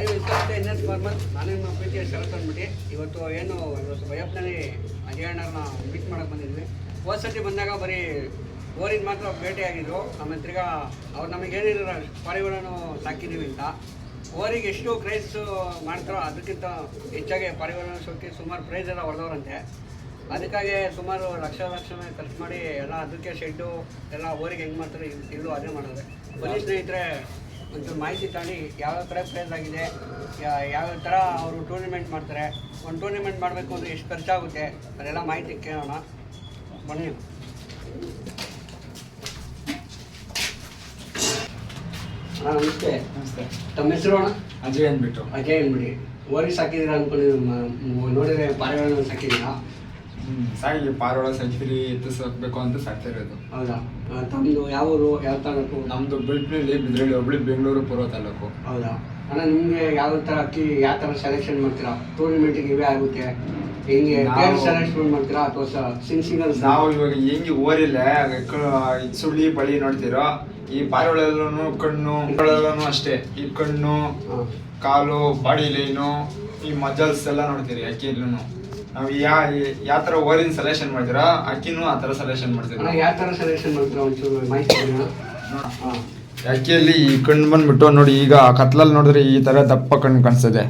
ಇಷ್ಟೊತ್ತೆ N S farmer ನಾನು ನಿಮ್ಮ ಪ್ರೀತಿಯ ಶರತ್ ಅಂದ್ಬಿಟ್ಟು ಇವತ್ತು ಏನು, ಇವತ್ತು ಬಯಪ್ನಲ್ಲಿ ಅಜಯಣ್ಣರನ್ನ ಮೀಟ್ ಮಾಡಕ್ಕೆ ಬಂದಿದ್ವಿ. ಹೋದ ಸರ್ತಿ ಬಂದಾಗ ಬರೀ ಓರಿನ ಮಾತ್ರ ಭೇಟಿ ಆಗಿದ್ರು. ಆಮೇಲೆ ತಿರ್ಗಾ ಅವ್ರು ನಮಗೆ ಹೇಳಿದ್ರು ಪಾರಿಗಳನ್ನು ಸಾಕಿದ್ದೀವಿ ಅಂತ. ಓರಿಗೆ ಎಷ್ಟು ಕ್ರೈಸ್ ಮಾಡ್ತಾರೋ ಅದಕ್ಕಿಂತ ಹೆಚ್ಚಾಗಿ ಪಾರಿಗಳನ್ನು ಸೋಕಿ ಸುಮಾರು ಪ್ರೈಸ್ ಎಲ್ಲ ಹೊಡೆದವ್ರಂತೆ. ಅದಕ್ಕಾಗಿ ಸುಮಾರು ಲಕ್ಷ ಲಕ್ಷ ಖರ್ಚು ಮಾಡಿ ಎಲ್ಲ ಅದಕ್ಕೆ ಶೆಡ್ಡು ಎಲ್ಲ ಓರಿಗೆ ಹೆಂಗೆ ಮಾಡ್ತಾರೆ ಇಲ್- ಇಲ್ಲೂ ಅದೇ ಮಾಡಿದ್ರೆ ಬನ್ನಿ ಸ್ನೇಹಿತರೆ ಒಂಚೂರು ಮಾಹಿತಿ ತಗೊಂಡು ಯಾವ್ಯಾವ ಥರ ಪ್ರೈಸ್ ಆಗಿದೆ ಯಾವ ಯಾವ್ಯಾವ ಥರ ಅವರು ಟೂರ್ನಿಮೆಂಟ್ ಮಾಡ್ತಾರೆ ಒಂದು ಟೂರ್ನಿಮೆಂಟ್ ಮಾಡಬೇಕು ಅಂದರೆ ಎಷ್ಟು ಖರ್ಚಾಗುತ್ತೆ ಅದೆಲ್ಲ ಮಾಹಿತಿ ಕೇಳೋಣ. ಬನ್ನಿ. ಹಾಂ ನಮಸ್ತೆ. ನಮಸ್ತೆ. ತಮ್ಮ ಹೆಸರು ಅಣ್ಣ? ಅಜಯ್ ಅಂದ್ಬಿಟ್ಟು. ಅಜಯ್ ಅಂದ್ಬಿಡಿ. ಓರಿ ಸಾಕಿದ್ದೀರಾ ಅಂದ್ಕೊಂಡು ನೋಡಿದರೆ ಪಾರಿವಾಳ ಸಾಕಿದ್ದೀರಾ? ಸಾಗಿ ಪಾರೋಳ ಸಜ್ಜಿರಿ ಎತ್ತಿಸಬೇಕು ಅಂತ ಸಾಕ್ತಾ ಇರೋದು. ಹೌದಾ? ತಮ್ಮದು ಯಾವ ಊರು ಯಾವ ತಾಲೂಕು? ನಮ್ಮದು ಬೆಳ್ಪಳ್ಳಿ ಬಿದ್ರಳ್ಳಿ ಒಬ್ಳಿ ಬೆಂಗಳೂರು ಪೂರ್ವ ತಾಲೂಕು. ಹೌದಾ? ಅಣ್ಣ ನಿಮಗೆ ಯಾವ ಥರ ಅಕ್ಕಿ ಯಾವ ಥರ ಸೆಲೆಕ್ಷನ್ ಮಾಡ್ತೀರಾ? ಟೂರ್ನಿಮೆಂಟಿಗೆ ಇವೇ ಆಗುತ್ತೆ. ಹೆಂಗೆ ಪೇರ್ ಸೆಲೆಕ್ಷನ್ ಮಾಡ್ತೀರಾ ಅಥವಾ ಸಿಂಗ್ ಸಿಂಗಲ್ ನಾವು ಇವಾಗ ಹೆಂಗೆ ಓರಿಲ್ಲ ಕ- ಸುಳಿ ಬಳಿ ನೋಡ್ತೀರೋ? ಈ ಪಾರೋಳೆಲ್ಲೂ ಕಣ್ಣು ಕಣ್ಣು ಅಷ್ಟೇ. ಈ ಕಣ್ಣು ಕಾಲು ಬಾಡಿ ಲೈನು ಈ ಮಜಲ್ಸ್ ಎಲ್ಲ ನೋಡ್ತೀರಿ ಅಕ್ಕಿಯಲ್ಲೂ ನಾವು ಯಾ ಯಾವ ಥರ ಓರಿನ ಸೆಲೆಕ್ಷನ್ ಮಾಡ್ತೀರಾ ಅಕ್ಕಿನೂ ಆ ಥರ ಸೆಲೆಕ್ಷನ್ ಮಾಡ್ತೀರಾ ಯಾವ ಥರ ಸೆಲೆಕ್ಷನ್ ಮಾಡ್ತೀರಾ ಒಂಚೂರು ಮಾಹಿತಿ ಹಾಂ. ಅಕ್ಕಿಯಲ್ಲಿ ಈ ಕಣ್ಣು ಬಂದ್ಬಿಟ್ಟು ನೋಡಿ ಈಗ ಕತ್ಲಲ್ಲಿ ನೋಡಿದ್ರೆ ಈ ತರ ದಪ್ಪ ಕಣ್ಣು ಕಾಣಿಸ್ತದೆ.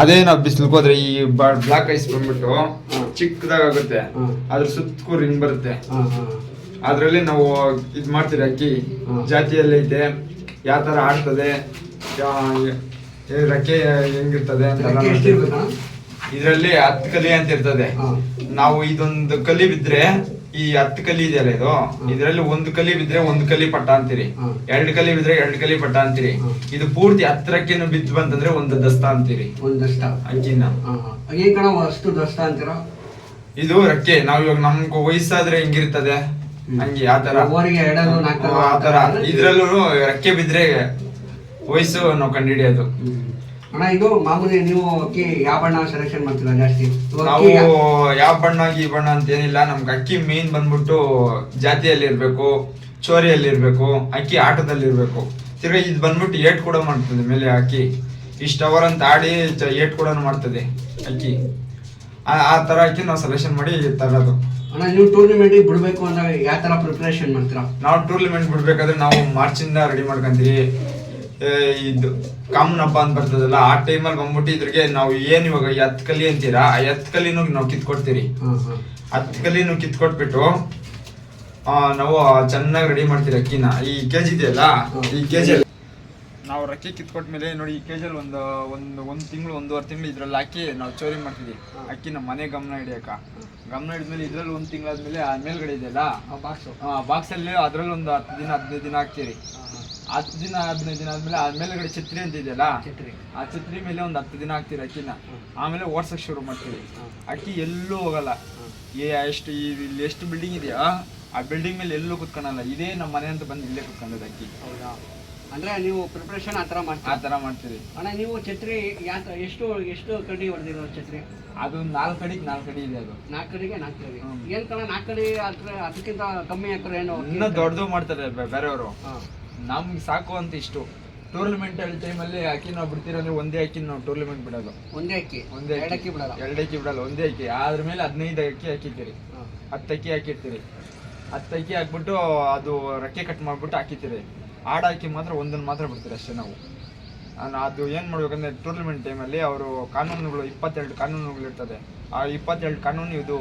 ಅದೇ ನಾವು ಬಿಸಿಲ್ಕೋದ್ರೆ ಹೋದ್ರೆ ಈ ಬ್ಲಾಕ್ ಐಸ್ ಬಂದ್ಬಿಟ್ಟು. ಚಿಕ್ಕದಾಗುತ್ತೆ. ಅದ್ರ ಸುತ್ತಕ್ಕೂ ರಿಂಗ್ ಬರುತ್ತೆ. ಅದ್ರಲ್ಲಿ ನಾವು ಇದು ಮಾಡ್ತೀವಿ ಅಕ್ಕಿ. ಜಾತಿಯಲ್ಲಿ ಐತೆ ಯಾವ ತರ ಆಡ್ತದೆ. ರಕ್ಕೆ ಹೆಂಗಿರ್ತದೆ. ಎಷ್ಟಿರ್ಬೇಕಣ್ಣ ಇದ್ರಲ್ಲಿ ಹತ್ತು ಕಲಿ ಅಂತ ಇರ್ತದೆ. ನಾವು ಇದೊಂದು ಕಲಿ ಬಿದ್ರೆ ಈ ಹತ್ತು ಕಲಿ ಇದೆಯಲ್ಲ ಇದು? ಇದ್ರಲ್ಲಿ ಒಂದು ಕಲಿ ಬಿದ್ರೆ ಒಂದು ಕಲಿ ಪಟ್ಟ ಅಂತೀರಿ. ಎರಡು ಕಲಿ ಬಿದ್ರೆ ಎರಡು ಕಲಿ ಪಟ್ಟ ಅಂತೀರಿ. ಇದು ಪೂರ್ತಿ ಹತ್ತಿರಕ್ಕೆ ಬಿದ್ದು ಬಂತಂದ್ರೆ ಒಂದು ದಸ್ತ ಅಂತೀರಿ. ಒಂದು ದಸ್ತ. ಕಣ ಅಷ್ಟು ದಷ್ಟ ಅಂತೀರಾ? ಇದು ರಕ್ಕೆ. ನಾವ್ ಇವಾಗ ನಮ್ಗೆ ವಯಸ್ಸಾದ್ರೆ ಹೆಂಗಿರ್ತದೆ. ಹಂಗೆ ಆತರ ಆತರ ಇದ್ರಲ್ಲೂ ರಕ್ಕೆ ಬಿದ್ರೆ ವಯಸ್ಸು ನಾವು ಕಂಡಿಡಿಯೋದು. ಅಣ್ಣ ಇದು ಮಾಮೂಲಿ ನೀವು ಅಕ್ಕಿ ಯಾವ ಬಣ್ಣ ಸೆಲೆಕ್ಷನ್ ಮಾಡ್ತೀರಾ ಜಾಸ್ತಿ? ನಾವು ಯಾವ ಬಣ್ಣ ಈ ಬಣ್ಣ ಅಂತ ಏನಿಲ್ಲ ನಮ್ಗೆ ಅಕ್ಕಿ ಮೇನ್ ಬಂದ್ಬಿಟ್ಟು ಜಾತಿಯಲ್ಲಿ ಇರ್ಬೇಕು ಚೋರಿಯಲ್ಲಿ ಇರ್ಬೇಕು ಅಕ್ಕಿ ಆಟದಲ್ಲಿ ಇರ್ಬೇಕು ತಿರ್ಗಾ ಇದು ಬಂದ್ಬಿಟ್ಟು ಏಟ್ ಕೂಡ ಮಾಡ್ತದೆ ಮೇಲೆ ಅಕ್ಕಿ. ಇಷ್ಟು ಅವರ್ ಅಂತ ಆಡಿ ಏಟ್ ಕೂಡ ಮಾಡ್ತದೆ ಅಕ್ಕಿ. ಆ- ಆ ತರ ಅಕ್ಕಿ ನಾವು ಸೆಲೆಕ್ಷನ್ ಮಾಡಿ ತರೋದು ಅಣ್ಣ ನೀವು ಟೂರ್ನಿಮೆಂಟ್ ಬಿಡಬೇಕು ಅಂದಾಗ ಯಾವ ಥರ ಪ್ರಿಪ್ರೇಷನ್ ಮಾಡ್ತೀರಾ? ನಾವು ಟೂರ್ನಮೆಂಟ್ ಬಿಡ್ಬೇಕಾದ್ರೆ ನಾವು ಮಾರ್ಚಿಂದ ರೆಡಿ ಮಾಡ್ಕೊಂತೀವಿ. ಇದು ಕಾಮನ್ ಹಬ್ಬ ಅಂತ ಬರ್ತದಲ್ಲ ಆ ಟೈಮಲ್ಲಿ ಬಂದ್ಬಿಟ್ಟು ಇದ್ರಿಗೆ ನಾವು ಏನ್ ಇವಾಗ ಎತ್ ಕಲಿ ಅಂತೀರಾ ಆ ಎತ್ ಕಲಿನೂ ನಾವು ಕಿತ್ಕೊಡ್ತೀರಿ. ಹತ್ ಕಲಿನು ಹತ್ತು ಕಲಿನೂ ಕಿತ್ಕೊಟ್ಬಿಟ್ಟು ಆ, ನಾವು ಚೆನ್ನಾಗಿ ರೆಡಿ ಮಾಡ್ತೀರಿ ಅಕ್ಕಿನ. ಈ ಕೆಜಿ ಇದೆಯಲ್ಲ ಈ ಕೆಜಿ ನಾವು ರಕ್ಕಿ ಕಿತ್ಕೊಟ್ಮೇಲೆ ನೋಡಿ ಈ ಕೆಜಲ್ಲಿ ಒಂದು ಒಂದು ಒಂದು ತಿಂಗಳು ಒಂದೂವರೆ ತಿಂಗಳು ಇದ್ರಲ್ಲಿ ಹಾಕಿ ನಾವು ಚೋರಿ ಮಾಡ್ತೀವಿ. ಅಕ್ಕಿನ ನಮ್ಮ ಮನೆ ಗಮನ ಹಿಡಿಯಕ. ಗಮನ ಹಿಡಿದ್ಮೇಲೆ ಇದ್ರಲ್ಲಿ ಒಂದು ತಿಂಗಳಾದ್ಮೇಲೆ ಆ ಮೇಲ್ಗಡೆ ಇದೆಯಲ್ಲ ಬಾಕ್ಸ್ ಬಾಕ್ಸಲ್ಲಿ ಅದ್ರಲ್ಲಿ ಒಂದು ಹತ್ತು ದಿನ ಹದಿನೈದು ದಿನ ಹಾಕ್ತೀರಿ. ಹತ್ತು ದಿನ ಹದಿನೈದು ದಿನ ಆದ್ಮೇಲೆ ಆ ಮೇಲ್ಗಡೆ ಛತ್ರಿ ಅಂತ ಇದೆಯಲ್ಲ? ಛತ್ರಿ. ಆ ಛತ್ರಿ ಮೇಲೆ ಒಂದು ಹತ್ತು ದಿನ ಹಾಕ್ತೀರಿ ಅಕ್ಕಿನ? ಆಮೇಲೆ ಓಡ್ಸಕ್ ಶುರು ಮಾಡ್ತೀವಿ ಅಕ್ಕಿ ಎಲ್ಲೂ ಹೋಗಲ್ಲ. ಏ ಎಷ್ಟು ಇಲ್ಲಿ ಎಷ್ಟು ಬಿಲ್ಡಿಂಗ್ ಇದೆಯಾ? ಆ ಬಿಲ್ಡಿಂಗ್ ಮೇಲೆ ಎಲ್ಲೂ ಕುತ್ಕೊಳಲ್ಲ. ಇದೇ ನಮ್ಮ ಮನೆ ಅಂತ ಬಂದು ಇಲ್ಲೇ ಕುತ್ಕೊಂಡದ ಅಕ್ಕಿ. ಅಂದ್ರೆ ನೀವು ಪ್ರಿಪ್ರೇಷನ್ ಆ ಥರ ಆ ಥರ ತರ ಮಾಡ್ತೀರಿ. ಅಣ್ಣ ನೀವು ಛತ್ರಿ ಯಾತ್ರ ಎಷ್ಟು ಎಷ್ಟು ಕಡಿ ಹೊಡೆದಿರೋ ಛತ್ರಿ? ಅದು ನಾಲ್ಕು ಕಡೆಗೆ ನಾಲ್ಕು ಕಡಿ ಇದೆ ಅದು. ನಾಲ್ಕು ಕಡಿಗೆ ನಾಲ್ಕು ಕಡೆ. ಏನು ಕಣ ನಾಲ್ಕು ಕಡೆ ಅದಕ್ಕಿಂತ ಕಮ್ಮಿ ಹಾಕಿದ್ರೆ ಏನು ಇನ್ನೂ ದೊಡ್ಡದು ಮಾಡ್ತಾರೆ ಬೇರೆಯವರು. ನಮ್ಗೆ ಸಾಕು ಅಂತ ಇಷ್ಟು. ಟೂರ್ನಮೆಂಟ್ ಟೈಮಲ್ಲಿ ಅಕ್ಕಿ ನಾವು ಬಿಡ್ತೀರ ಅಂದ್ರೆ ಒಂದೇ ಅಕ್ಕಿ ನಾವು ಟೂರ್ನಮೆಂಟ್ ಬಿಡೋದು. ಒಂದೇ ಅಕ್ಕಿ ಒಂದೇ ಎರಡು ಅಕ್ಕಿ ಬಿಡಲ್ಲ. ಎರಡು ಅಕ್ಕಿ ಬಿಡಲ್ಲ ಒಂದೇ ಅಕ್ಕಿ. ಅದ್ರ ಮೇಲೆ ಹದಿನೈದು ಅಕ್ಕಿ ಹಾಕಿರ್ತೀರಿ ಹಾಂ. ಹತ್ತು ಅಕ್ಕಿ ಹಾಕಿರ್ತೀರಿ. ಹತ್ತು ಅಕ್ಕಿ ಹಾಕ್ಬಿಟ್ಟು ಅದು ರೆಕ್ಕೆ ಕಟ್ ಮಾಡ್ಬಿಟ್ಟು ಹಾಕಿರ್ತೀರಿ ಆಡ ಅಕ್ಕಿ ಮಾತ್ರ ಒಂದನ್ನು ಮಾತ್ರ ಬಿಡ್ತೀರಿ ಅಷ್ಟೇ ನಾವು. ಅದು ಏನು ಮಾಡ್ಬೇಕಂದ್ರೆ ಟೂರ್ನಮೆಂಟ್ ಟೈಮಲ್ಲಿ ಅವರು ಕಾನೂನುಗಳು ಇಪ್ಪತ್ತೆರಡು ಕಾನೂನುಗಳು ಇರ್ತದೆ. ಆ ಇಪ್ಪತ್ತೆರಡು ಕಾನೂನು ಇದು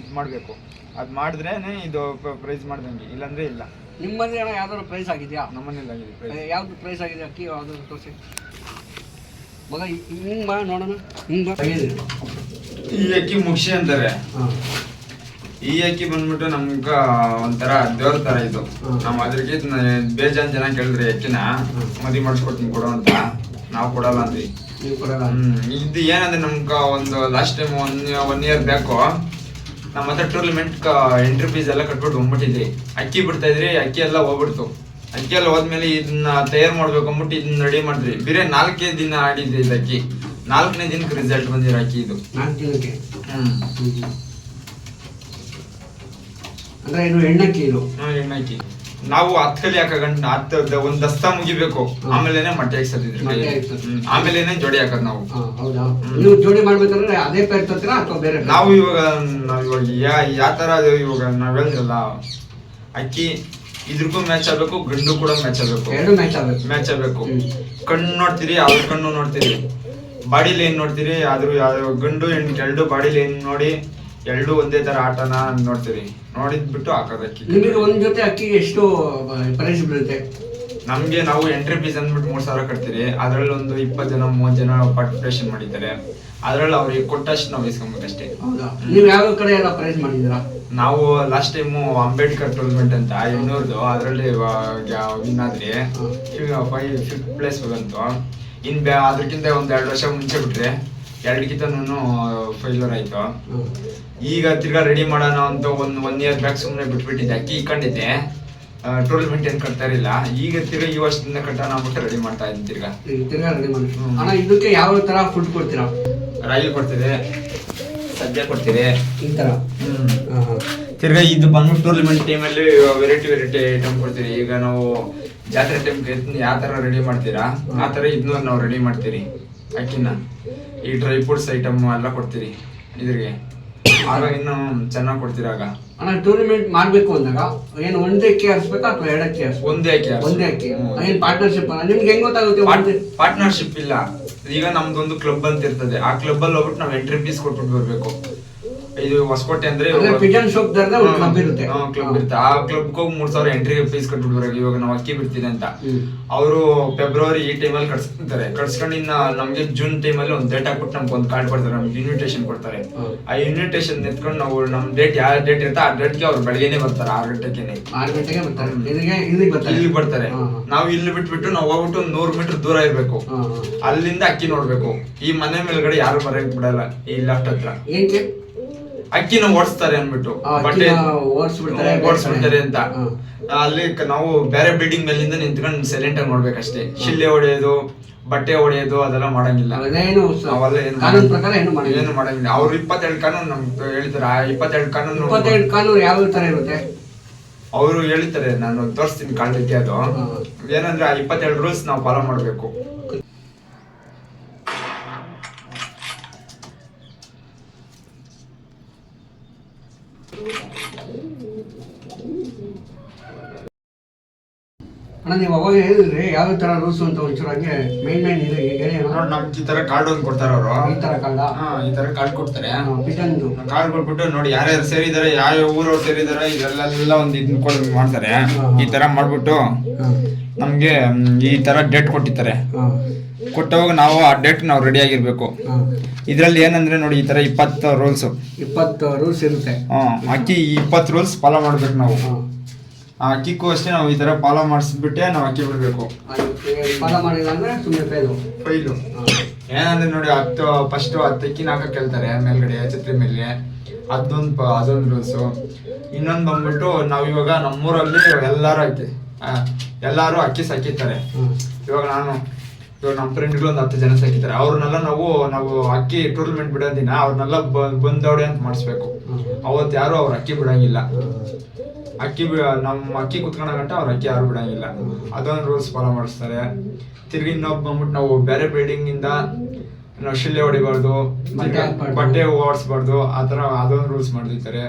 ಇದು ಮಾಡಬೇಕು. ಅದು ಮಾಡಿದ್ರೇ ಇದು ಪ್ರೈಸ್ ಮಾಡ್ದಂಗೆ. ಇಲ್ಲಾಂದರೆ ಇಲ್ಲ. ನಿಮ್ಮಲ್ಲಿ ಅಣ್ಣ ಯಾವ್ದಾದ್ರು ಪ್ರೈಸ್ ಆಗಿದೆಯಾ? ನಮ್ಮನೇಲಿ ಆಗಿದೆ ಪ್ರೈಸ್ ಯಾವ್ದು ಪ್ರೈಸ್ ಆಗಿದೆ ಅಕ್ಕಿ ಯಾವ್ದಾದ್ರು ತೋರಿಸಿ. ಮಗ ಹಿಂಗೆ ಬಾ ನೋಡೋಣ. ಹಿಂಗೆ ಬಾ. ಈ ಅಕ್ಕಿ ಮುಗಿಸಿ ಅಂತಾರೆ. ಹಾಂ. ಈ ಅಕ್ಕಿ ಬಂದ್ಬಿಟ್ಟು ನಮ್ಗ ಒಂಥರ ದೇವ್ರ ತರ ಇದು. ನಮ್ಮ ಅದ್ರಿಗೆ ಬೇಜಾನ್ ಜನ ಕೇಳಿದ್ರಿ ಅಕ್ಕಿನ ಮದಿ ಮಾಡಿಸ್ಕೊಡ್ತೀನಿ ಕೊಡು ಅಂತ ನಾವು ಕೊಡಲ್ಲ ಅಂದ್ವಿ. ನೀವು ಕೊಡಲ್ಲ. ಹ್ಮ್ ಇದು ಏನಂದ್ರೆ ನಮ್ಗ ಒಂದು last time one one year back ನಮ್ಮ ಹತ್ರ ಟೂರ್ನಮೆಂಟ್ ಎಂಟ್ರಿ ಫೀಸ್ ಎಲ್ಲ ಕಟ್ಬಿಟ್ಟು ಹೋಗ್ಬಿಟ್ಟಿದ್ವಿ ಅಕ್ಕಿ ಬಿಡ್ತಾ ಇದ್ರಿ ಅಕ್ಕಿ ಎಲ್ಲ ಹೋಗ್ಬಿಡ್ತು. ಅಕ್ಕಿ ಎಲ್ಲ ಹೋದ್ಮೇಲೆ ಇದನ್ನ ತಯಾರು ಮಾಡ್ಬೇಕು ಅಂದ್ಬಿಟ್ಟು ಇದನ್ನ ರೆಡಿ ಮಾಡಿದ್ರಿ ಬೇರೆ ನಾಲ್ಕೇ ದಿನ ಆಡಿದ್ರಿ ಇದು ಅಕ್ಕಿ. ನಾಲ್ಕನೇ ದಿನಕ್ಕೆ ರಿಸಲ್ಟ್ ಬಂದಿರ ಅಕ್ಕಿ ಇದು. ನಾಲ್ಕು ದಿನಕ್ಕೆ? ಹ್ಮ್. ಅಂದ್ರೆ ಇದು ಹೆಣ್ಣಕ್ಕಿ ಇದು? ಹ್ಮ್, ಎಣ್ಣೆ ಅಕ್ಕಿ. ನಾವು ಹತ್ತಲ್ಲಿ ಕಲಿ ಹಾಕಗಂಟ ಹತ್ತು ಒಂದ್ ದಸ್ತ ಮುಗಿಬೇಕು. ಆಮೇಲೆ ಮೊಟ್ಟೆ ಹಾಕ್ಸದಿದ್ರು ಮೊಟ್ಟೆ ಹಾಕ್ಸೋದು. ಆಮೇಲೆನೆ ಜೋಡಿ ಹಾಕೋದ್ ನಾವು. ಹಾ, ಹೌದಾ? ನೀವು ಜೋಡಿ ಮಾಡ್ಬೇಕಂದ್ರೆ ಅದೇ ಪೇರ್ ತರ್ತೀರಾ ಅಥವಾ ಬೇರೆ pair? ನಾವು ಇವಾಗ ನಾವ್ ಇವಾಗ ಯಾ ಯಾವ ತರ ಅದು ಇವಾಗ ನಾವ್ ಹೇಳಿದ್ರಲ್ಲ ಅಕ್ಕಿ ಇದ್ರಕ್ಕೂ ಮ್ಯಾಚ್ ಆಗ್ಬೇಕು ಗಂಡು ಕೂಡ ಮ್ಯಾಚ್ ಆಗ್ಬೇಕು. ಎರಡು ಮ್ಯಾಚ್ ಆಗ್ಬೇಕು. ಮ್ಯಾಚ್ ಆಗ್ಬೇಕು. ಕಣ್ಣು ನೋಡ್ತೀರಿ ಅವ್ರ ಕಣ್ಣು ನೋಡ್ತೀರಿ. ಬಾಡಿಲಿ ಏನ್ ನೋಡ್ತೀರಿ? ಆದ್ರೂ ಯಾವ- ಗಂಡು ಹೆಣ್ಣು ಎರಡು ಬಾಡಿಲಿ ಏನ್ ನೋಡಿ ಎರಡು ಒಂದೇ ತರ ಆಟನ ನೋಡ್ತೀವಿ ನೋಡಿದ್ ಬಿಟ್ಟು ಹಾಕೋದಕ್ಕಿ. ನಿಮಗೆ ಒಂದ್ ಜೊತೆ ಅಕ್ಕಿ ಎಷ್ಟು ಪ್ರೈಸ್ ಬೀಳುತ್ತೆ. ನಮ್ಗೆ ನಾವು ಎಂಟ್ರಿ ಫೀಸ್ ಅಂದ್ಬಿಟ್ಟು ಮೂರ್ ಸಾವಿರ ಕಟ್ತೀರಿ. ಅದ್ರಲ್ಲಿ ಒಂದು ಇಪ್ಪತ್ತು ಜನ ಮೂವತ್ತು ಜನ ಪಾರ್ಟಿಸಿಪೇಷನ್ ಮಾಡಿದ್ದಾರೆ. ಅದ್ರಲ್ಲಿ ಅವ್ರಿಗೆ ಕೊಟ್ಟಷ್ಟು ನಾವು ಇಸ್ಕೊಂಬೇಕಷ್ಟೇ. ಹೌದಾ? ನೀವು ಯಾವ ಕಡೆ ಎಲ್ಲ ಪ್ರೈಸ್ ಮಾಡಿದ್ದೀರಾ? ನಾವು ಲಾಸ್ಟ್ ಟೈಮು ಅಂಬೇಡ್ಕರ್ ಟೂರ್ನಮೆಂಟ್ ಅಂತ ಇನ್ನೂರ್ದು ಅದರಲ್ಲಿ ವಿನ್ ಆದ್ರಿ ಈಗ ಫೈವ್ ಫಿಫ್ತ್ ಪ್ಲೇಸ್ ಬಂತು. ಇನ್ ಅದಕ್ಕಿಂತ ಒಂದ್ ಎರಡು ವರ್ಷ ಮುಂಚೆ ಬಿಟ್ರೆ ಎರಡಕ್ಕಿಂತನೂ ಫೈಲರ್ ಆಯ್ತು. ಈಗ ತಿರ್ಗಾ ರೆಡಿ ಮಾಡೋಣ ಅಂತ ಒಂದು ಒನ್ ಇಯರ್ ಬ್ಯಾಕ್ ಸುಮ್ಮನೆ ಬಿಟ್ಬಿಟ್ಟಿದ್ದೆ. ಅಕ್ಕಿ ಇಕ್ಕೊಂಡಿದ್ದೆ. ಟೂರ್ನಮೆಂಟ್ ಏನ್ ಕಟ್ತಾ ಇರಲಿಲ್ಲ. ಈಗ ತಿರ್ಗಾ ಈ ವರ್ಷದಿಂದ ಕಟ್ಟೋಣ ಅಂದ್ಬಿಟ್ಟು ರೆಡಿ ಮಾಡ್ತಾ ಇದ್ದೀನಿ ತಿರ್ಗಾ. ತಿರ್ಗಾ ರೆಡಿ ಮಾಡಿ. ಅಣ್ಣ ಇದಕ್ಕೆ ಯಾವ ತರ ಫುಡ್ ಕೊಡ್ತೀರಾ? ರಾಗಿ ಕೊಡ್ತೀರಿ ಸದ್ಯ ಕೊಡ್ತೀರಿ ಈ ತರ? ಹ್ಞೂ. ತಿರ್ಗಾ ಇದು ಬಂದ್ಬಿಟ್ಟು ಟೂರ್ನಮೆಂಟ್ ಟೈಮಲ್ಲಿ ವೆರೈಟಿ ವೆರೈಟಿ ಐಟಮ್ ಕೊಡ್ತೀರಿ. ಈಗ ನಾವು ಜಾತ್ರೆ ಟೈಮ್ ಯಾವ ತರ ರೆಡಿ ಮಾಡ್ತೀರಾ ಆ ತರ ಇದನ್ನ ನಾವು ರೆಡಿ ಮಾಡ್ತೀರಿ. ಅಕ್ಕಿನ ಈ ಡ್ರೈ ಫ್ರೂಟ್ಸ್ ಐಟಮ್ ಎಲ್ಲ ಕೊಡ್ತೀರಿ ಇದ್ರಿಗೆ. ಆಗ ಇನ್ನು ಚೆನ್ನಾಗಿ ಕೊಡ್ತೀರಾಗ ಅಣ್ಣ ಟೂರ್ನಮೆಂಟ್ ಮಾಡ್ಬೇಕು ಅಂದಾಗ ಏನು ಒಂದೇ ಅಕ್ಕಿ ಹರಿಸ್ಬೇಕಾ ಅಥವಾ ಎರಡು ಅಕ್ಕಿ ಹರಿಸ್ಬೇಕು ಒಂದೇ ಅಕ್ಕಿ. ಒಂದೇ ಅಕ್ಕಿ ಏನು ಪಾರ್ಟ್ನರ್ಶಿಪ್ ನಿಮ್ಗೆ ಹೆಂಗ್ ಗೊತ್ತಾಗುತ್ತೆ ಪಾರ್ಟ್ನರ್ಶಿಪ್ ಇಲ್ಲ. ಈಗ ನಮ್ದೊಂದು ಕ್ಲಬ್ ಅಂತ ಇರ್ತದೆ. ಆ ಕ್ಲಬ್ ಅಲ್ಲಿ ಹೋಗ್ಬಿಟ್ಟು ನಾವು ಎಂಟ್ರಿ ಫೀಸ್ ಕೊಟ್ಬಿಟ್ಟು ಬರ್ಬೇಕು. ಇದು ಹೊಸಕೋಟೆ ಅಂದ್ರೆ ಶಾಪ್ ಒಂದು ಕ್ಲಬ್ ಇರುತ್ತೆ. ಕ್ಲಬ್ ಇರುತ್ತೆ. ಆ ಕ್ಲಬ್ ಹೋಗಿ ಮೂರ್ ಸಾವಿರ ಎಂಟ್ರಿ ಫೀಸ್ ಕಟ್ಬಿಟ್ಟು ಬರೋದು ಇವಾಗ ನಾವು ಅಕ್ಕಿ ಬಿಡ್ತೀನಿ ಅಂತ. ಅವರು ಫೆಬ್ರವರಿ ಈ ಟೈಮಲ್ಲಿ ಕಟ್ಸ್ತಾರೆ ಕಟ್ಸ್ಕೊಂಡು ಇನ್ನ ನಮ್ಗೆ ಜೂನ್ ಟೈಮಲ್ಲಿ ಒಂದು ಡೇಟ್ ಹಾಕ್ಬಿಟ್ಟು ನಮ್ಗೆ ಒಂದು ಕಾರ್ಡ್ ಕೊಡ್ತಾರೆ ನಮ್ಗೆ ಇನ್ವಿಟೇಷನ್ ಕೊಡ್ತಾರೆ. ಆ ಇನ್ವಿಟೇಷನ್ ಎತ್ಕೊಂಡು ನಾವು ನಮ್ ಡೇಟ್ ಯಾವ ಡೇಟ್ ಇರುತ್ತೆ ಆ ಡೇಟ್ಗೆ ಅವ್ರು ಬೆಳಗ್ಗೆನೆ ಬರ್ತಾರೆ ಆರು ಗಂಟೆಗೆ ಆರು ಗಂಟೆಗೆ ಬರ್ತಾರೆ. ಇಲ್ಲಿ ಬರ್ತಾರೆ. ನಾವು ಇಲ್ಲಿ ಬಿಟ್ಬಿಟ್ಟು ನಾವು ಹೋಗ್ಬಿಟ್ಟು ಒಂದು ನೂರು ಮೀಟರ್ ದೂರ ಇರ್ಬೇಕು. ಅಲ್ಲಿಂದ ಅಕ್ಕಿ ನೋಡ್ಬೇಕು. ಈ ಮನೆ ಮೇಲ್ಗಡೆ ಯಾರು ಬರಕ್ ಬಿಡಲ್ಲ ಈ ಲೆಫ್ಟ್ ಹತ್ರ. ಅಕ್ಕಿನ ಓಡಿಸ್ತಾರೆ ಅನ್ಬಿಟ್ಟು ಬಟ್ಟೆ ಓಡ್ಸ್ಬಿಡ್ತಾರೆ, ಓಡಿಸ್ಬಿಡ್ತಾರೆ ಅಂತ. ಅಲ್ಲಿ ನಾವು ಬೇರೆ ಬಿಲ್ಡಿಂಗ್ ಮೇಲಿಂದ ನಿಂತ್ಕೊಂಡು ಸೈಲೆಂಟ್ ಆಗಿ ನೋಡ್ಬೇಕಷ್ಟೇ. ಶಿಲ್ಲೆ ಹೊಡೆಯೋದು ಬಟ್ಟೆ ಹೊಡೆಯೋದು ಅದೆಲ್ಲ ಮಾಡಂಗಿಲ್ಲ. ಅವೆಲ್ಲ ಏನು ಕಾನೂನು ಪ್ರಕಾರ ಏನು ಮಾಡಿ ಏನು ಮಾಡಂಗಿಲ್ಲ. ಅವ್ರು ಇಪ್ಪತ್ತೆರಡು ಕಾನೂನು ನಮ್ಗೆ ಹೇಳ್ತಾರೆ. ಆ ಇಪ್ಪತ್ತೆರಡು ಕಾನೂನು ಇಪ್ಪತ್ತೆರಡು ಕಾನೂನು ಯಾವ ತರ ಇರುತ್ತೆ? ಅವರು ಹೇಳ್ತಾರೆ ನಾನು ತೋರಿಸ್ತೀನಿ ಕಾಣ್ತೈತಿ ಅದು. ಏನಂದ್ರೆ ಆ ಇಪ್ಪತ್ತೆರಡು ರೂಲ್ಸ್ ನಾವು ಫಾಲೋ ಮಾಡಬೇಕು. ಅಣ್ಣ ನೀವು ಅವಾಗ ಹೇಳಿದ್ರಿ ಯಾವ ತರ ರೂಲ್ಸ್ ಅಂತ ಒಂಚೂರು ಹಂಗೆ ಮೇನ್ ಮೇನ್ ಇದೆ ಹೇಳಿ ಅಣ್ಣ. ನೋಡಿ ನಮ್ಗೆ ಈ ತರ ಕಾರ್ಡ್ ಒಂದು ಕೊಡ್ತಾರೆ ಅವರು. ಈ ತರ ಕಾಲ ಈ ತರ ಕಾರ್ಡ್ ಕೊಡ್ತಾರೆ. ಪಿಜನ್ದು ಕಾರ್ಡ್ ಕೊಟ್ಬಿಟ್ಟು ನೋಡಿ ಯಾರ್ಯಾರು ಸೇರಿದಾರೆ ಯಾವ ಊರವ್ರು ಸೇರಿದ್ದಾರೆ ಇದೆಲ್ಲ ಒಂದು ಇದನ್ನ ಕೊಡ್ ಮಾಡ್ತಾರೆ. ಈ ತರ ಮಾಡ್ಬಿಟ್ಟು ನಮ್ಗೆ ಈ ತರ ಡೇಟ್ ಕೊಟ್ಟಿರ್ತಾರೆ. ಕೊಟ್ಟವಾಗ ನಾವು ಆ ಡೇಟ್ ನಾವು ರೆಡಿ ಆಗಿರ್ಬೇಕು. ಇದರಲ್ಲಿ ಏನಂದ್ರೆ ನೋಡಿ ಈ ತರ ಇಪ್ಪತ್ತು ರೂಲ್ಸ್ ಇಪ್ಪತ್ತು ರೂಲ್ಸ್ ಇರುತ್ತೆ. ಅಕ್ಕಿ ಇಪ್ಪತ್ತು ರೂಲ್ಸ್ ಫಾಲೋ ಮಾಡ್ಬೇಕು ನಾವು. ಆ ಅಕ್ಕಿಗೂ ಅಷ್ಟೇ ನಾವು ಈ ತರ ಫಾಲೋ ಮಾಡಿಸ್ಬಿಟ್ಟೆ ನಾವು ಅಕ್ಕಿ ಬಿಡಬೇಕು. ಫಾಲೋ ಮಾಡಿಲ್ಲ ಅಂದ್ರೆ ಸುಮ್ಮನೆ ಫೈಲು ಫೈಲು ಏನಂದ್ರೆ ನೋಡಿ ಹತ್ತು ಫಸ್ಟ್ ಹತ್ತು ಅಕ್ಕಿನ ಹಾಕಕ್ ಹೇಳ್ತಾರೆ ಮೇಲ್ಗಡೆ ಛತ್ರಿ ಮೇಲೆ. ಅದೊಂದು ಅದೊಂದು ರೂಲ್ಸು ಇನ್ನೊಂದು ಬಂದ್ಬಿಟ್ಟು ನಾವು ಇವಾಗ ನಮ್ಮೂರಲ್ಲಿ ಎಲ್ಲರೂ ಅಕ್ಕಿ ಎಲ್ಲಾರು ಅಕ್ಕಿ ಸಾಕಿರ್ತಾರೆ. ಇವಾಗ ನಾನು ಇವಾಗ ನಮ್ಮ ಫ್ರೆಂಡ್ಗಳು ಒಂದು ಹತ್ತು ಜನ ಸಾಕಿದ್ದಾರೆ ಅವ್ರನ್ನೆಲ್ಲ ನಾವು ನಾವು ಅಕ್ಕಿ ಟೂರ್ನಮೆಂಟ್ ಬಿಡೋ ದಿನ ಅವ್ರನ್ನೆಲ್ಲ ಬಂದವಡೆ ಅಂತ ಮಾಡಿಸ್ಬೇಕು. ಅವತ್ತು ಯಾರು ಅವ್ರ ಅಕ್ಕಿ ಬಿಡಂಗಿಲ್ಲ. ಅಕ್ಕಿ ಬಿ- ನಮ್ಮ ಅಕ್ಕಿ ಕುತ್ಕೊಂಡ ಗಂಟ ಅವ್ರ ಅಕ್ಕಿ ಯಾರು ಬಿಡಂಗಿಲ್ಲ. ಅದೊಂದು ರೂಲ್ಸ್ ಫಾಲೋ ಮಾಡಿಸ್ತಾರೆ. ತಿರ್ಗಿ ಇನ್ನೊಬ್ಬ ಬಂದ್ಬಿಟ್ಟು ನಾವು ಬೇರೆ ಬಿಲ್ಡಿಂಗ್ ಇಂದ ನಾವು ಶಿಲ್ಲೆ ಹೊಡಿಬಾರ್ದು. ಬಟ್ಟೆ ಓಡಿಸ್ಬಾರ್ದು ಆ ಥರ ಅದೊಂದು ರೂಲ್ಸ್ ಮಾಡಿರ್ತಾರೆ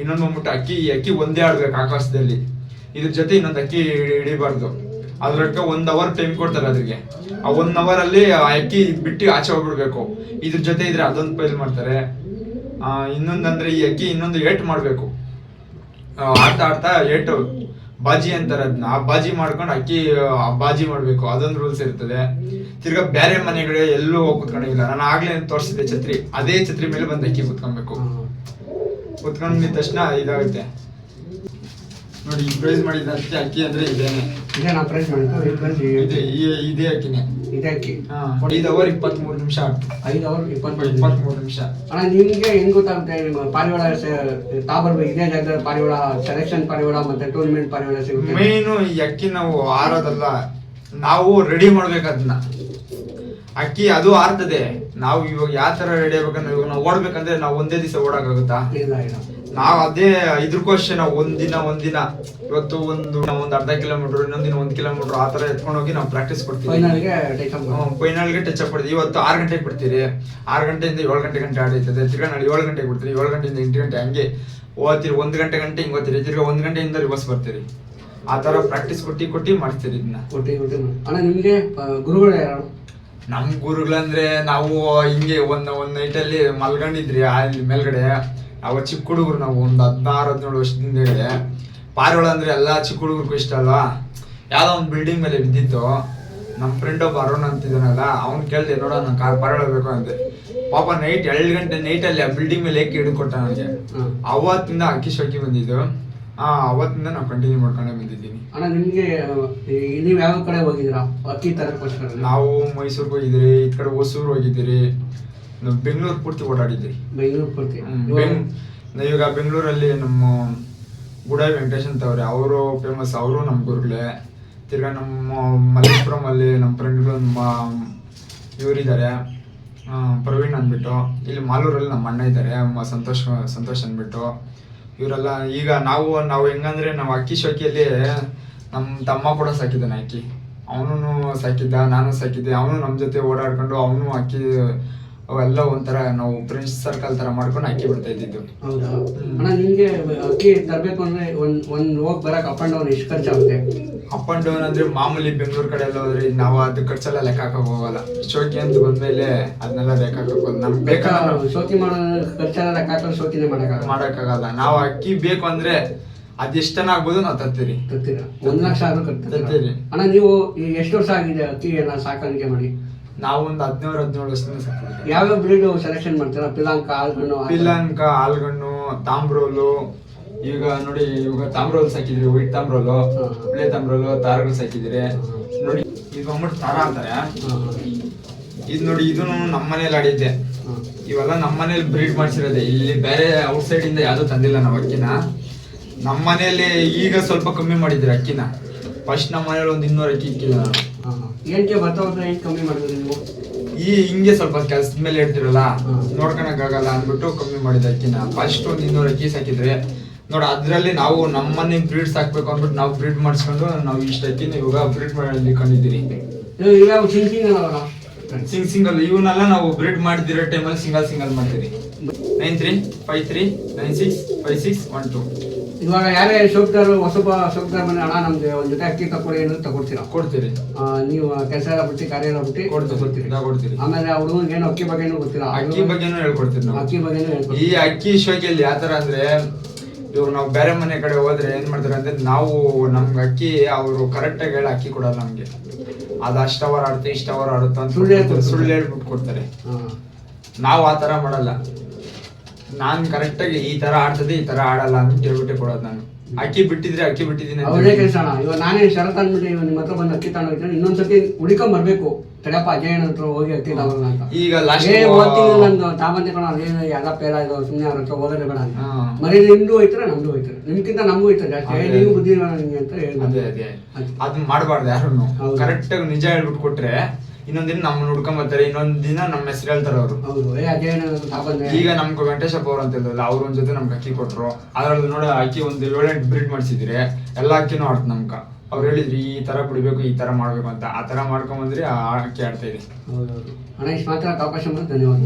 ಇನ್ನೊಂದು ಬಂದ್ಬಿಟ್ಟು ಅಕ್ಕಿ ಅಕ್ಕಿ ಒಂದೇ ಆಡ್ಬೇಕು ಆಕಾಶದಲ್ಲಿ ಇದ್ರ ಜೊತೆ ಇನ್ನೊಂದು ಅಕ್ಕಿ ಹಿಡಿಬಾರ್ದು ಅದ್ರಕ್ಕೆ ಒಂದ್ ಅವರ್ ಟೈಮ್ ಕೊಡ್ತಾರೆ ಅದ್ರಿಗೆ. ಆ ಒನ್ ಅವರ್ ಅಲ್ಲಿ ಆ ಅಕ್ಕಿ ಬಿಟ್ಟು ಆಚೆ ಹೋಗ್ಬಿಡ್ಬೇಕು. ಇದ್ರ ಜೊತೆ ಇದ್ರೆ ಅದೊಂದು ಪೈಲ್ ಮಾಡ್ತಾರೆ. ಆ ಇನ್ನೊಂದಂದ್ರೆ ಈ ಅಕ್ಕಿ ಇನ್ನೊಂದು ಏಟ್ ಮಾಡ್ಬೇಕು. ಆಟ ಆಡ್ತಾ ಆಡ್ತಾ ಏಟು. ಬಾಜಿ ಅಂತಾರೆ ಅದನ್ನ ಆ ಬಾಜಿ ಮಾಡ್ಕೊಂಡು ಅಕ್ಕಿ ಆ ಬಾಜಿ ಮಾಡ್ಬೇಕು. ಅದೊಂದು ರೂಲ್ಸ್ ಇರ್ತದೆ. ತಿರ್ಗಾ ಬೇರೆ ಮನೆಗಳೇ ಎಲ್ಲೂ ಹೋಗಿ ಕುತ್ಕೊಂಡಿಲ್ಲ ನಾನು ಆಗ್ಲೇ ತೋರಿಸಿದೆ ಛತ್ರಿ. ಅದೇ ಛತ್ರಿ ಮೇಲೆ ಬಂದು ಅಕ್ಕಿ ಕುತ್ಕೊಬೇಕು. ಕುತ್ಕೊಂಡಿದ ತಕ್ಷಣ ಇದಾಗುತ್ತೆ. ನೋಡಿ ಈ ಪ್ರೈಸ್ ಮಾಡಿದ ಅಕ್ಕಿ ಅಕ್ಕಿ ಅಂದ್ರೆ ಇದೇನೆ. ಇದೇ ನಾ ಪ್ರೈಸ್ ಮಾಡಿದ್ದು ಈ ಪ್ರೈಸ್ ಇದೆ ಈ- ಇದೇ ಅಕ್ಕಿನೇ. ಇದೇ ಅಕ್ಕಿ. ಹಾ ಐದು ಅವರ್ ಇಪ್ಪತ್ಮೂರು ನಿಮಿಷ ಐದು ಅವರ್ ಇಪ್ಪತ್ತು ಇಪ್ಪತ್ಮೂರು ನಿಮಿಷ. ಅಣ್ಣ ನಿಮ್ಗೆ ಹೆಂಗ್ ಗೊತ್ತಾಗುತ್ತೆ? ನಿಮ್ಮ ಪಾರಿವಾಳ ಸ- ತಾ ಬರ್ಬೇಕು ಇದೇ ಜಾಗದಲ್ಲಿ ಪಾರಿವಾಳ ಸೆಲೆಕ್ಷನ್ ಪಾರಿವಾಳ ಮತ್ತೆ ಟೂರ್ನಮೆಂಟ್ ಪಾರಿವಾಳ ಸಿಗುತ್ತೆ? ಮೇನು ಈ ಅಕ್ಕಿ ನಾವು ಆರೋದಲ್ಲ ನಾವು ರೆಡಿ ಮಾಡ್ಬೇಕು ಅದನ್ನ ಅಕ್ಕಿ ಅದು ಆರ್ತದೆ. ನಾವು ಇವಾಗ ಯಾವ ತರ ರೆಡಿ ಆಗ್ಬೇಕಂದ್ರೆ ಇವಾಗ ನಾವು ಓಡ್ಬೇಕಂದ್ರೆ ನಾವು ಒಂದೇ ದಿವಸ ಓಡಕ್ಕಾಗುತ್ತಾ ಇಲ್ಲ ಇಲ್ಲ. ನಾವ್ ಅದೇ ಇದ್ರಕೋಸ್ಕರ ನಾವು ಒಂದಿನ ಒಂದಿನ ಇವತ್ತು ಒಂದು ಒಂದು ಅರ್ಧ ಕಿಲೋಮೀಟರ್ ಇನ್ನೊಂದಿನ ಒಂದು ಕಿಲೋಮೀಟರ್ ಆ ಥರ ಎತ್ಕೊಂಡು ಹೋಗಿ ನಾವು ಪ್ರಾಕ್ಟೀಸ್ ಕೊಡ್ತೀವಿ. ಫೈನಲ್ಗೆ ಟಚ್ ಅಪ್ ಮಾಡ್ತೀವಿ ಇವತ್ತು ಆರು ಗಂಟೆಗೆ ಬಿಡ್ತೀರಿ. ಆರು ಗಂಟೆಯಿಂದ ಏಳು ಗಂಟೆ ಗಂಟೆ ಆಡೈತದೆ ತಿರ್ಗಾ ನಾಳೆ ಏಳು ಗಂಟೆಗೆ ಬಿಡ್ತೀರಿ. ಏಳು ಗಂಟೆಯಿಂದ ಎಂಟು ಗಂಟೆ ಹಂಗೆ ಓದ್ತೀರಿ. ಒಂದು ಗಂಟೆ ಗಂಟೆ ಹಿಂಗೆ ಓದ್ತೀರಿ. ತಿರ್ಗಾ ಒಂದು ಗಂಟೆಯಿಂದ ರಿವರ್ಸ್ ಬರ್ತೀರಿ. ಆ ಥರ ಪ್ರಾಕ್ಟೀಸ್ ಕೊಟ್ಟು ಕೊಟ್ಟು ಮಾಡ್ತೀರಿ ಇದನ್ನ ಕೊಟ್ಟು ಕೊಟ್ಟಿ ಅಣ್ಣ ನಿಮಗೆ ಗುರುಗಳು ಯಾರು? ನಮ್ ಗುರುಗಳಂದ್ರೆ ನಾವು ಹಿಂಗೆ ಒಂದು ಒಂದು ನೈಟಲ್ಲಿ ಮಲ್ಕೊಂಡಿದ್ರಿ ಅಲ್ಲಿ ಮೇಲ್ಗಡೆ. ನಾವು ಚಿಕ್ಕ ಹುಡುಗರು ನಾವು ಒಂದು ಹದಿನಾರು ಹದಿನೇಳು ವರ್ಷದಿಂದ ಹೇಳಿದೆ. ಪಾರಿವಾಳ ಅಂದ್ರೆ ಎಲ್ಲಾ ಚಿಕ್ಕ ಹುಡುಗರಿಗೂ ಇಷ್ಟ ಅಲ್ವಾ? ಯಾವ್ದೋ ಒಂದು ಬಿಲ್ಡಿಂಗ್ ಮೇಲೆ ಬಿದ್ದಿತ್ತು. ನಮ್ಮ ಫ್ರೆಂಡ್ ಒಬ್ಬ ಅರುಣ್ ಅಂತಿದ್ದಾನಲ್ಲ ಅವ್ನು ಕೇಳಿದೆ ನೋಡ ನಾನು ಕಾರ್ ಪಾರಿವಾಳ ಬೇಕು ಅಂತ. ಪಾಪ ನೈಟ್ ಎರಡು ಗಂಟೆ ನೈಟಲ್ಲಿ ಆ ಬಿಲ್ಡಿಂಗ್ ಮೇಲೆ ಏಕೆ ಹಿಡ್ಕೊಟ್ಟ ನನಗೆ ಅವತ್ತಿಂದ ಅಕ್ಕಿ ಶೋಕಿ ಬಂದಿದ್ದು. ಆ ಅವತ್ತಿಂದ ನಾವು ಕಂಟಿನ್ಯೂ ಮಾಡ್ಕೊಂಡೇ ಬಂದಿದ್ದೀನಿ. ಅಣ್ಣ ನಿಮಗೆ ನೀವು ಯಾವ ಕಡೆ ಹೋಗಿದ್ದೀರಾ? ಅಕ್ಕಿ ತರಕ್ಕೋಸ್ಕರ ನಾವು ಮೈಸೂರಿಗೆ ಹೋಗಿದ್ದೀರಿ ಈ ಕಡೆ ಹೊಸೂರು ಹೋಗಿದ್ದೀರಿ. ನಾವು ಬೆಂಗಳೂರು ಪೂರ್ತಿ ಓಡಾಡಿದ್ವಿ. ಬೆಂಗಳೂರು ಪೂರ್ತಿ. ಇವಾಗ ಬೆಂಗ್- ಇವಾಗ ಬೆಂಗಳೂರಲ್ಲಿ ನಮ್ಮ ಗುಡಾಯಿ ವೆಂಕಟೇಶ್ ಅಂತ ಅವ್ರೆ ಅವರು ಫೇಮಸ್ ಅವರು ನಮ್ಮ ಗುರುಗಳೇ. ತಿರ್ಗಾ ನಮ್ಮ ಮಲ್ಲೇಶ್ವರಂ ಅಲ್ಲಿ ನಮ್ಮ ಫ್ರೆಂಡ್ಗಳು ನಮ್ಮ ಇವರಿದ್ದಾರೆ. ಪ್ರವೀಣ್ ಅಂದ್ಬಿಟ್ಟು ಇಲ್ಲಿ ಮಾಲೂರಲ್ಲಿ ನಮ್ಮ ಅಣ್ಣ ಇದ್ದಾರೆ ಸಂತೋಷ್ ಸಂತೋಷ್ ಅಂದ್ಬಿಟ್ಟು. ಇವರೆಲ್ಲ ಈಗ ನಾವು ನಾವು ಹೆಂಗಂದ್ರೆ ನಾವು ಅಕ್ಕಿ ಶೋಕಿಯಲ್ಲಿ ನಮ್ಮ ತಮ್ಮ ಕೂಡ ಸಾಕಿದ್ದಾನೆ ಅಕ್ಕಿ. ಅವನು ಸಾಕಿದ್ದ ನಾನು ಸಾಕಿದ್ದೆ ಅವನು ನಮ್ಮ ಜೊತೆ ಓಡಾಡ್ಕೊಂಡು ಅವನು ಅಕ್ಕಿ ಅವೆಲ್ಲ ಒಂಥರ ನಾವು ಫ್ರೆಂಡ್ಸ್ ಸರ್ಕಲ್ ತರ ಮಾಡ್ಕೊಂಡು ಅಕ್ಕಿ ಬಿಡ್ತಾ ಇದ್ದಿದ್ದು. ಹೌದಾ. ಅಣ್ಣ ನಿಮಗೆ ಅಕ್ಕಿ ತರಬೇಕು ಅಂದ್ರೆ ಒಂದ್ ಒಂದ್ ಹೋಗಿ ಬರಕ್ ಅಪ್ ಅಂಡ್ ಡೌನ್ ಎಷ್ಟು ಖರ್ಚಾಗುತ್ತೆ ಅಪ್ ಅಂಡ್ ಡೌನ್ ಅಂದ್ರೆ ಮಾಮೂಲಿ ಬೆಂಗಳೂರು ಕಡೆ ಎಲ್ಲ ಹೋದ್ರೆ ನಾವು ಅದು ಖರ್ಚೆಲ್ಲ ಲೆಕ್ಕ ಹಾಕಕ್ ಹೋಗಲ್ಲ. ಶೋಕಿ ಅಂತ ಬಂದ್ಮೇಲೆ ಅದನ್ನೆಲ್ಲ ಲೆಕ್ಕ ಹಾಕಕ್ ಹೋಗಲ್ಲ ನಮ್ಗೆ ಬೇಕಾದ್ರೆ ನಾವು ಶೋಕಿ ಮಾಡೋ ಖರ್ಚೆಲ್ಲ ಲೆಕ್ಕ ಹಾಕೊಂಡು ಶೋಕಿನೇ ಮಾಡಕ್ಕಾಗಲ್ಲ? ಮಾಡಕ್ಕಾಗಲ್ಲ. ನಾವು ಅಕ್ಕಿ ಬೇಕು ಅಂದ್ರೆ ಅದೆಷ್ಟನ ಆಗ್ಬೋದು ನಾವು ತರ್ತೀರಿ. ತರ್ತೀರಾ? ಒಂದ್ ಲಕ್ಷ ಆದ್ರೂ ಕಟ್ತೀರಾ ತರ್ತೀರಿ. ಅಣ್ಣ ನೀವು ಎಷ್ಟು ವರ್ಷ ಆಗಿದೆ ಅಕ್ಕಿ ಎಲ್ಲ ಸಾಕಾಣಿಕೆ ಮಾಡಿ? ನಾವು ಒಂದು ಹದಿನೇಳು ಹದಿನೇಳು ವರ್ಷದಿಂದ ಸಾಕಿದ್ವಿ ಯಾವ್ಯಾವ ಬ್ರೀಡ್ ಸೆಲೆಕ್ಷನ್ ಮಾಡ್ತೀರಾ? ಪಿಲಾಂಕ ಆಲ್ಗಣ್ಣು ಪಿಲಾಂಕ ಆಲ್ಗಣ್ಣು ತಾಮ್ರೋಲು. ಈಗ ನೋಡಿ ಇವಾಗ ತಾಮ್ರೋಲ್ ಸಾಕಿದ್ರಿ ವೈಟ್ ತಾಮ್ರೋಲು ಬಿಳಿ ಬಿಳೆ ತಾಮ್ರೋಲು ತಾರಗಳು ಸಾಕಿದ್ರಿ. ನೋಡಿ ಇದು ಬಂದ್ಬಿಟ್ಟು ತಾರ ಅಂತಾರೆ. ಇದು ನೋಡಿ ಇದು ನಮ್ಮ ಮನೇಲಿ ಆಡಿದ್ದೆ. ಇವೆಲ್ಲ ನಮ್ಮ ಮನೇಲಿ ಬ್ರೀಡ್ ಮಾಡಿಸಿರೋದೆ. ಇಲ್ಲಿ ಬೇರೆ ಔಟ್ಸೈಡ್ ಇಂದ ಯಾವ್ದು ತಂದಿಲ್ಲ ನಾವು ಅಕ್ಕಿನ. ನಮ್ಮ ಮನೆಯಲ್ಲಿ ಈಗ ಸ್ವಲ್ಪ ಕಮ್ಮಿ ಮಾಡಿದ್ರಿ ಅಕ್ಕಿನ. ಫಸ್ಟ್ ನಮ್ಮ ಮನೇಲಿ ಒಂದು ಇನ್ನೂರು ಅಕ್ಕಿ ಇಕ್ಕಿಲ್ಲ ನಾನು ಬರ್ತಾ ಹೋದ್ರೆ ಏನು ಕಮ್ಮಿ ಮಾಡಿದ್ರಿ ನೀವು? ಈ ಹಿಂಗೆ ಸ್ವಲ್ಪ ಕೆಲ್ಸದ ಮೇಲೆ ಹೇಳ್ತಿರಲ್ಲ ಹ್ಮ್. ನೋಡ್ಕೊಳಕ್ ಆಗಲ್ಲ ಅಂದ್ಬಿಟ್ಟು ಕಮ್ಮಿ ಮಾಡಿದ ಅಕ್ಕಿನ. ಫಸ್ಟ್ ಒಂದು ಇನ್ನೂರು ಅಕ್ಕಿ ಸಾಕಿದ್ರೆ. ನೋಡ ಅದರಲ್ಲಿ ನಾವು ನಮ್ಮನ್ನ ಬ್ರೀಡ್ ಸಾಕ್ಬೇಕು ಅಂದ್ಬಿಟ್ಟು ನಾವು ಬ್ರೀಡ್ ಮಾಡಿಸ್ಕೊಂಡು ನಾವು ಇಷ್ಟ ಅಕ್ಕಿನ ಇವಾಗ ಬ್ರೀಡ್ ಮಾಡಿ ಕಂಡಿದ್ದೀರಿ ಈಗ ಅಲ್ಲ ಸಿಂಗ್ ಸಿಂಗಲ್ ಇವನ್ನೆಲ್ಲ ನಾವು ಬ್ರೀಡ್ ಮಾಡಿದಿರೋ ಟೈಮಲ್ಲಿ ಸಿಂಗಲ್ ಸಿಂಗಲ್ ಮಾಡ್ತೀರಿ. Nine three five three nine six five six one two ಇವಾಗ ಯಾರೇ ಶೋಕ್ದಾರು ಹೊಸಬ ಶೋಕ್ದಾರ್ ಮನೆ ಹಣ ನಮ್ಗೆ ಒಂದ್ ಜೊತೆ ಅಕ್ಕಿ ತಗೊಳ್ಳಿ ಏನಾದ್ರು ತಗೊಳ್ತೀರಾ ಕೊಡ್ತೀರಿ. ಆ, ನೀವು ಕೆಲಸ ಎಲ್ಲ ಬಿಟ್ಟು ಕಾರ್ಯ ಎಲ್ಲ ಬಿಟ್ಟು ಕೊಡ್ತೀರಿ. ತಗೊಳ್ತೀರಿ ಕೊಡ್ತೀರಿ ಆಮೇಲೆ ಆ ಹುಡುಗನಿಗೆ ಏನು ಅಕ್ಕಿ ಬಗ್ಗೆನೂ ಗೊತ್ತಿಲ್ಲ. ಅಕ್ಕಿ ಬಗ್ಗೆನೂ ಹೇಳ್ಕೊಡ್ತೀರಿ ನಾವು. ಅಕ್ಕಿ ಬಗ್ಗೆನೂ ಈ ಅಕ್ಕಿ ಶೋಕಿಯಲ್ಲಿ ಯಾವ ತರ ಅಂದ್ರೆ ಇವಾಗ ನಾವು ಬೇರೆ ಮನೆ ಕಡೆ ಹೋದ್ರೆ ಏನ್ ಮಾಡ್ತಾರೆ ಅಂದ್ರೆ ನಾವು ನಮ್ಗೆ ಅಕ್ಕಿ ಅವರು ಕರೆಕ್ಟ್ ಆಗಿ ಹೇಳಿ ಅಕ್ಕಿ ಕೊಡಲ್ಲ ನಮ್ಗೆ. ಅದು ಅಷ್ಟ ಅವರ್ ಆಡುತ್ತೆ ಇಷ್ಟ ಅವರ್ ಆಡುತ್ತೆ ಅಂತ ಸುಳ್ಳು ಹೇಳ್ಕೊಡ್ತಾರೆ. ಸುಳ್ಳು ಹೇಳ್ಬಿಟ್ಟು ಕೊಡ್ತಾರೆ. ಹಾ. ನಾವು ಆ ತರ ಮಾಡಲ್ಲ. ನಾನ್ ಕರೆಕ್ಟ್ ಆಗಿ ಈ ತರ ಆಡ್ತದೆ ಈ ತರ ಆಡಲ್ಲ ಅಂತ ಹೇಳ್ಬಿಟ್ಟೆ ಕೊಡೋದು ನಾನು. ಅಕ್ಕಿ ಬಿಟ್ಟಿದ್ರೆ ಅಕ್ಕಿ ಬಿಟ್ಟಿದ್ದೀನಿ ಅಂತ ಅವ್ರೇ ಕೇಳಿಸೋಣ ಕೆಲಸ ಅಣ್ಣ ಇವಾಗ ನಾನೇ ಶರತ್ ಅಂದ್ಬಿಟ್ಟು ಇವಾಗ ನಿಮ್ಮ ಹತ್ರ ಬಂದು ಅಕ್ಕಿ ತಗೊಂಡೋಗಿದ್ರೆ ಇನ್ನೊಂದ್ಸತಿ ಹುಡ್ಕೊಂಡ್ ಬರ್ಬೇಕು ತಡೆಯಪ್ಪ ಅಜಯ್ ಹತ್ರ ಹೋಗಿ ಅಕ್ಕಿ ತಗೊಂಡ್ ಅಂತ. ಈಗ ಲಾಸ್ಟ್ ಏ ಓದ್ತೀನಿ ನಂದು ತಾಮಂತಿ ಕಣ ಅದೇನು ಎಲ್ಲ ಪೇಲ ಇದು ಸುಮ್ಮನೆ ಅವ್ರ ಹತ್ರ ಹೋಗೋದೇ ಬೇಡ ಅಂತ. ಹಾ. ಮರಿ ನಿಮ್ದು ಹೋಯ್ತಾರೆ ನಮ್ದು ಹೋಯ್ತಾರೆ. ನಿಮ್ಕಿಂತ ನಮಗೂ ಹೋಯ್ತಾರೆ ಜಾಸ್ತಿ. ಏ, ನೀವು ಬುದ್ಧಿ ನಿಮ್ಗೆ ಅಂತ ಹೇಳಿ ಹೇಳಿದ್ರೆ ಅದೇ. ಅದ್- ಅದನ್ನ ಮಾಡಬಾರ್ದು ಯಾರು ಹೌದು. ಕರೆಕ್ಟ್ ಆಗಿ ನಿಜ ಹೇಳ್ಬಿಟ್ಟು ಕೊಟ್ರೆ ಇನ್ನೊಂದ್ ದಿನ ನಮ್ಮನ್ನ ಹುಡ್ಕೊಂಡ್ ಬರ್ತಾರೆ ಇನ್ನೊಂದ್ ದಿನ ನಮ್ಮ ಹೆಸರು ಹೇಳ್ತಾರೆ ಅವರು. ಹೌದು ಈಗ ನಮ್ಗೆ ವೆಂಕಟೇಶಪ್ಪ ಅವ್ರು ಅಂತ ಹೇಳಿದ್ರಲ್ಲ ಅವ್ರ ಒಂದ್ ಜೊತೆ ನಮ್ಗೆ ಅಕ್ಕಿ ಕೊಟ್ರು. ಅದ್ರಲ್ಲಿ ನೋಡ ಅಕ್ಕಿ ಒಂದು ಏಳೆಂಟು ಬ್ರೀಡ್ ಮಾಡಿಸಿದ್ರೆ ಎಲ್ಲ ಅಕ್ಕಿನೂ ಆಡ್ತು ನಮ್ಗ ಅವ್ರು ಹೇಳಿದ್ರು ಈ ತರ ಕುಡಿಬೇಕು ಈ ತರ ಮಾಡ್ಬೇಕು ಅಂತ. ಆ ತರ ಮಾಡ್ಕೊಂಡ್ ಬಂದ್ರೆ ಆ ಅಕ್ಕಿ ಆಡ್ತಾ ಇದೆ. ಹೌದೌದು ಅಣ್ಣ ಇಷ್ಟು ಮಾತ್ರ ಅವಕಾಶ ಧನ್ಯವಾದ.